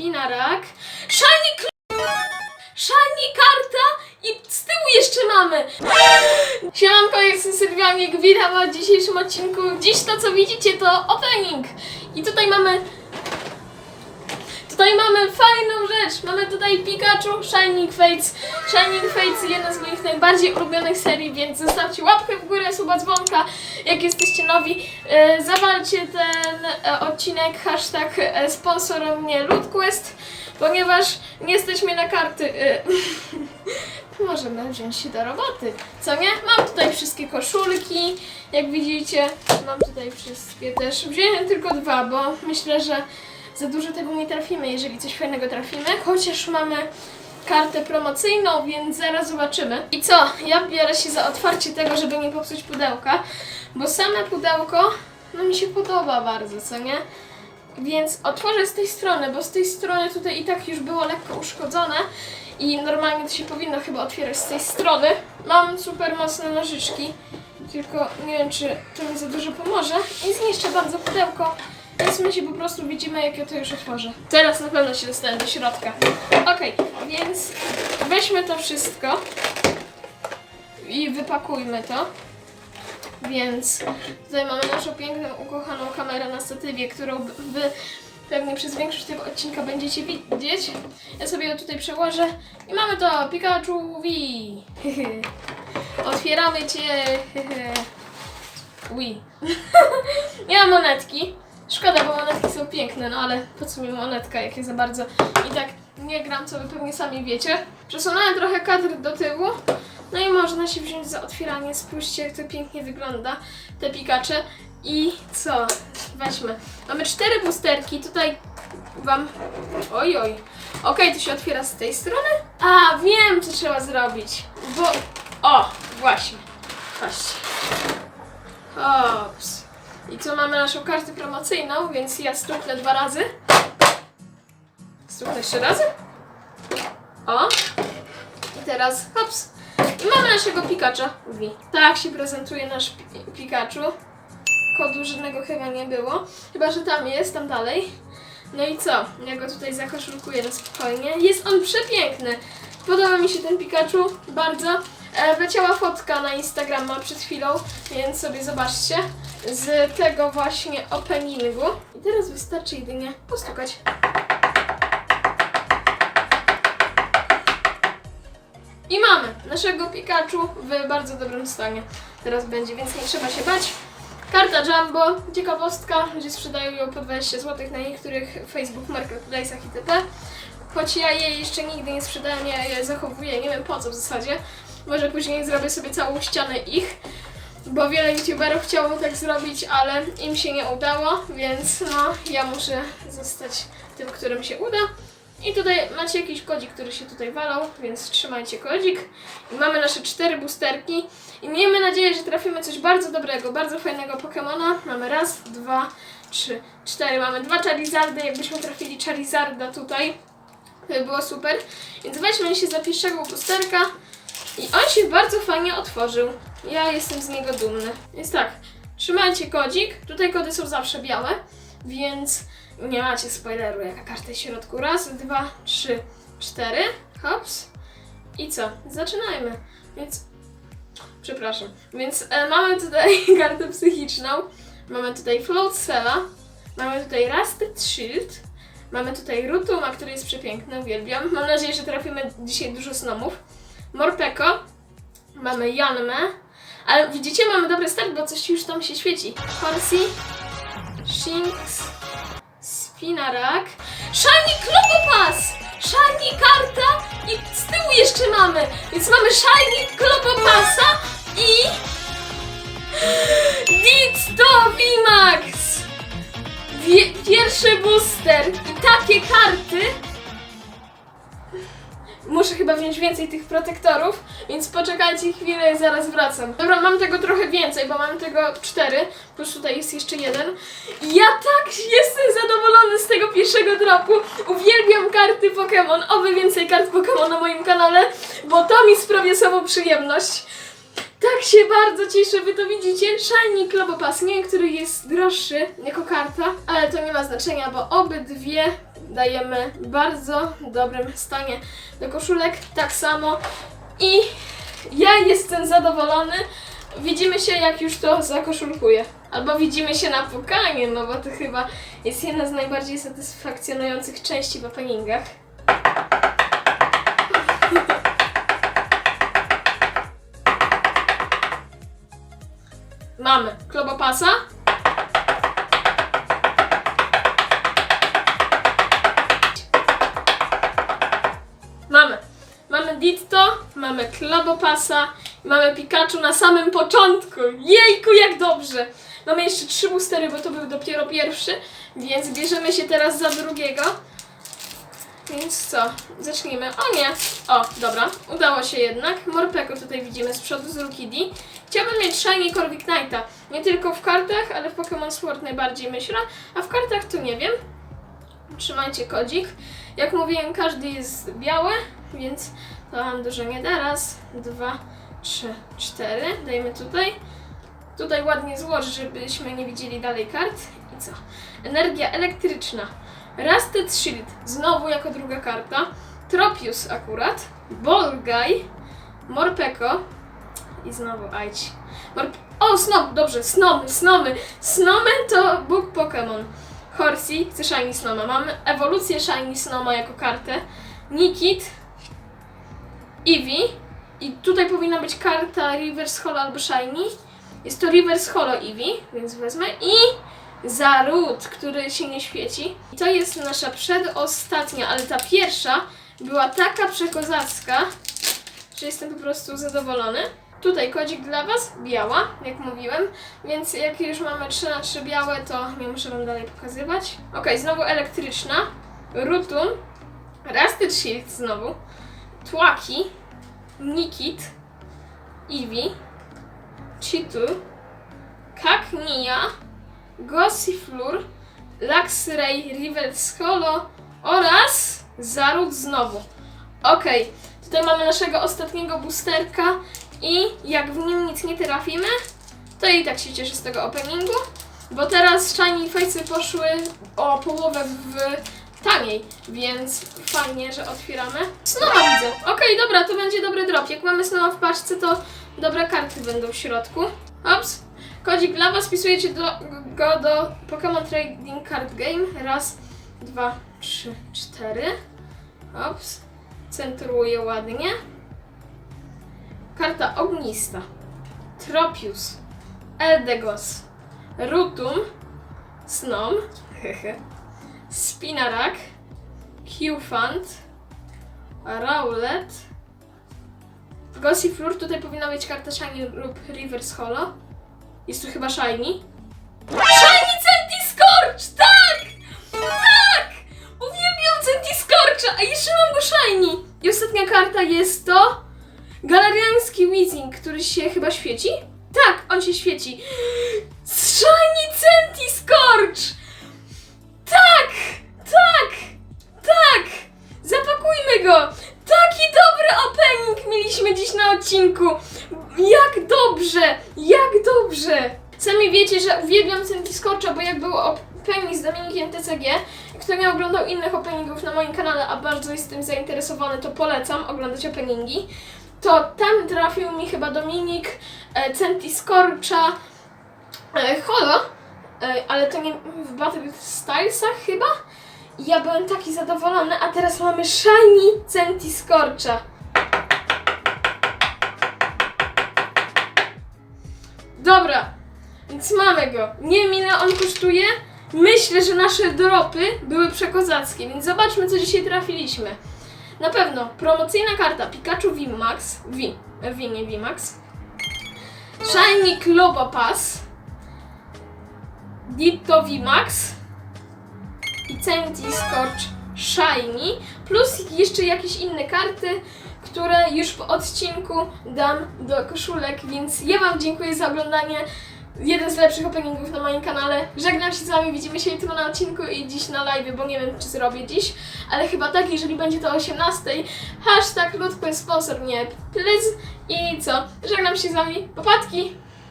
Spinarak. Shiny Kl- Shiny karta i z tyłu jeszcze mamy. Siemanko, jestem Sylwianik, witam was w dzisiejszym odcinku. Dziś to co widzicie to opening. I tutaj mamy Tutaj mamy fajną rzecz. Mamy tutaj Pikachu, Shining Fates. Shining Fates jedna z moich najbardziej ulubionych serii, więc zostawcie łapkę w górę, suba dzwonka. Jak jesteście nowi, e, zawalcie ten e, odcinek hashtag e, sponsorem mnie LootQuest, ponieważ nie jesteśmy na karty. E, możemy wziąć się do roboty, co nie? Mam tutaj wszystkie koszulki, jak widzicie, mam tutaj wszystkie też. Wziąłem tylko dwa, bo myślę, że za dużo tego nie trafimy, jeżeli coś fajnego trafimy, chociaż mamy kartę promocyjną, więc zaraz zobaczymy. I co? Ja biorę się za otwarcie tego, żeby nie popsuć pudełka, bo same pudełko, no mi się podoba bardzo, co nie? Więc otworzę z tej strony, bo z tej strony tutaj i tak już było lekko uszkodzone i normalnie to się powinno chyba otwierać z tej strony. Mam super mocne nożyczki, tylko nie wiem, czy to mi za dużo pomoże i zniszczę bardzo pudełko. Więc my się po prostu widzimy, jak ja to już otworzę. Teraz na pewno się dostanę do środka. Okej, więc weźmy to wszystko i wypakujmy to. Więc tutaj mamy naszą piękną, ukochaną kamerę na statywie, którą wy pewnie przez większość tego odcinka będziecie widzieć. Ja sobie ją tutaj przełożę i mamy to Pikachu V. Otwieramy cię. Wii. Nie mam monetki. Szkoda, bo monetki są piękne, no ale po co mi monetka, jak ja za bardzo i tak nie gram, co wy pewnie sami wiecie. Przesunąłem trochę kadr do tyłu, no i można się wziąć za otwieranie. Spójrzcie, jak to pięknie wygląda, te pikacze. I co? Weźmy. Mamy cztery boosterki, tutaj wam... Oj, oj. Okej, to się otwiera z tej strony. A, wiem, co trzeba zrobić, bo... O, właśnie. Patrzcie. Ops. I tu mamy naszą kartę promocyjną, więc ja stuknę dwa razy. Stuknę jeszcze razy. O. I teraz hops. I mamy naszego Pikacza. Wi. Tak się prezentuje nasz pi- Pikachu. Kodu żadnego chyba nie było. Chyba, że tam jest, tam dalej. No i co? Ja go tutaj zakoszulkuję na spokojnie. Jest on przepiękny. Podoba mi się ten Pikachu bardzo. E, Wleciała fotka na Instagrama przed chwilą, więc sobie zobaczcie. Z tego właśnie openingu. I teraz wystarczy jedynie postukać. I mamy naszego Pikachu w bardzo dobrym stanie. Teraz będzie, więc nie trzeba się bać. Karta Jumbo, ciekawostka, ludzie sprzedają ją po 20 zł na niektórych Facebook Marketplace'ach itp. Choć ja jej jeszcze nigdy nie sprzedałem, ja je zachowuję, nie wiem po co w zasadzie. Może później zrobię sobie całą ścianę ich, bo wiele youtuberów chciało tak zrobić, ale im się nie udało, więc no, ja muszę zostać tym, którym się uda. I tutaj macie jakiś kodzik, który się tutaj walał, więc trzymajcie kodzik. I mamy nasze cztery boosterki. I miejmy nadzieję, że trafimy coś bardzo dobrego, bardzo fajnego Pokemona. Mamy raz, dwa, trzy, cztery. Mamy dwa Charizardy. Jakbyśmy trafili Charizarda tutaj, to by było super. Więc weźmy się za pierwszego boosterka. I on się bardzo fajnie otworzył. Ja jestem z niego dumny. Więc tak, trzymajcie kodzik. Tutaj kody są zawsze białe, więc nie macie spoileru, jaka karta jest w środku. Raz, dwa, trzy, cztery. Hops. I co? Zaczynajmy. Więc. Przepraszam. Więc e, mamy tutaj kartę psychiczną. Mamy tutaj Float Cella. Mamy tutaj Rusted Shield. Mamy tutaj Rutuma, który jest przepiękny, uwielbiam. Mam nadzieję, że trafimy dzisiaj dużo snomów. Morpeko. Mamy Janmę. Ale widzicie, mamy dobry start, bo coś już tam się świeci. Horsey. Shinx. Spinarak. Shiny Klopopas! Shiny karta i z tyłu jeszcze mamy. Więc mamy Shiny Klopopasa i... Ditto VMAX! Wie- Pierwszy booster i takie karty Muszę chyba wziąć więcej tych protektorów, więc poczekajcie chwilę i zaraz wracam. Dobra, mam tego trochę więcej, bo mam tego cztery, plus tutaj jest jeszcze jeden. Ja tak jestem zadowolony z tego pierwszego dropu. Uwielbiam karty Pokémon, oby więcej kart Pokémon na moim kanale, bo to mi sprawia samą przyjemność. Tak się bardzo cieszę, wy to widzicie. Shiny Klobopas, nie który jest droższy jako karta, ale to nie ma znaczenia, bo obydwie dajemy w bardzo dobrym stanie do koszulek, tak samo i ja jestem zadowolony. Widzimy się jak już to zakoszulkuję. Albo widzimy się na pukanie, no bo to chyba jest jedna z najbardziej satysfakcjonujących części w openingach. Mamy klobopasa. Mamy. Mamy Ditto, mamy Klobopasa, mamy Pikachu na samym początku. Jejku, jak dobrze! Mamy jeszcze trzy boostery, bo to był dopiero pierwszy, więc bierzemy się teraz za drugiego. Więc co? Zacznijmy. O nie! O, dobra. Udało się jednak. Morpeko tutaj widzimy z przodu z Rukidi. Chciałbym mieć Shiny Corvic Knighta. Nie tylko w kartach, ale w Pokémon Sword najbardziej myślę. A w kartach to nie wiem. Trzymajcie kodzik. Jak mówiłem, każdy jest biały, więc to wam dużo nie da. Raz, dwa, trzy, cztery. Dajmy tutaj. Tutaj ładnie złoż, żebyśmy nie widzieli dalej kart. I co? Energia elektryczna. Rusted Shield, znowu jako druga karta. Tropius akurat. Bolgaj. Morpeko. I znowu. Morp o, Snom, dobrze, Snomy, Snomy. Snomy to Bóg Pokémon. Horsey, chcę Shiny Snoma. Mamy ewolucję Shiny Snoma jako kartę. Nikit. Eevee. I tutaj powinna być karta Reverse Holo albo Shiny. Jest to Reverse Holo Eevee, więc wezmę. I Zarud, który się nie świeci. I to jest nasza przedostatnia, ale ta pierwsza była taka przekozacka, że jestem po prostu zadowolony. Tutaj kodzik dla Was, biała, jak mówiłem, więc jak już mamy 3 na 3 białe, to nie muszę Wam dalej pokazywać. Ok, znowu elektryczna, Rutum, Rusted Shield znowu, Tłaki, Nikit, Eevee, Chitu, Kaknia, Gossifleur, Luxray, Reverse Holo oraz Zarud znowu. Okej, tutaj mamy naszego ostatniego boosterka i jak w nim nic nie trafimy, to i tak się cieszę z tego openingu, bo teraz Shiny Face'y poszły o połowę w taniej, więc fajnie, że otwieramy. Snoma widzę. Okej, dobra, to będzie dobry drop. Jak mamy Snoma w paczce, to dobre karty będą w środku. Ops. Kodzik dla Was, wpisujecie do, go do Pokémon Trading Card Game. Raz, dwa, trzy, cztery. Ops. Centruję ładnie. Karta ognista. Tropius. Eldegos. Rutum. Snom. Spinarak. Qfant. Rowlet. Gossifleur, tutaj powinna być karta Shiny lub Reverse Holo. Jest tu chyba Shiny. Shiny Centiskorch! Tak! Tak! Uwielbiam Centiskorcha! A jeszcze mam go Shiny! I ostatnia karta jest to... Galariański Weezing, który się chyba świeci? Tak, on się świeci. Shiny Centiskorch! Tak! Tak! Tak! Zapakujmy go! Taki dobry opening mieliśmy dziś na odcinku! Jak dobrze! Jak dobrze! Sami wiecie, że uwielbiam Centiskorcha, bo jak był opening z Dominikiem TCG, kto nie oglądał innych openingów na moim kanale, a bardzo jestem zainteresowany, to polecam oglądać openingi, to tam trafił mi chyba Dominik e, Centiskorcha e, Holo, e, ale to nie w Battle Stylesach chyba. Ja byłem taki zadowolony, a teraz mamy Shiny Centiskorcha. Dobra, więc mamy go. Nie wiem ile on kosztuje. Myślę, że nasze dropy były przekozackie, więc zobaczmy co dzisiaj trafiliśmy. Na pewno promocyjna karta Pikachu VMAX, V, V nie VMAX. Shiny Clobopass. Ditto VMAX i Centiskorch Shiny, plus jeszcze jakieś inne karty, które już po odcinku dam do koszulek, więc ja Wam dziękuję za oglądanie. Jeden z lepszych openingów na moim kanale. Żegnam się z Wami, widzimy się jutro na odcinku i dziś na live, bo nie wiem czy zrobię dziś, ale chyba tak, jeżeli będzie to o 18. Hashtag jest sponsor mnie, please. I co? Żegnam się z Wami, popatki!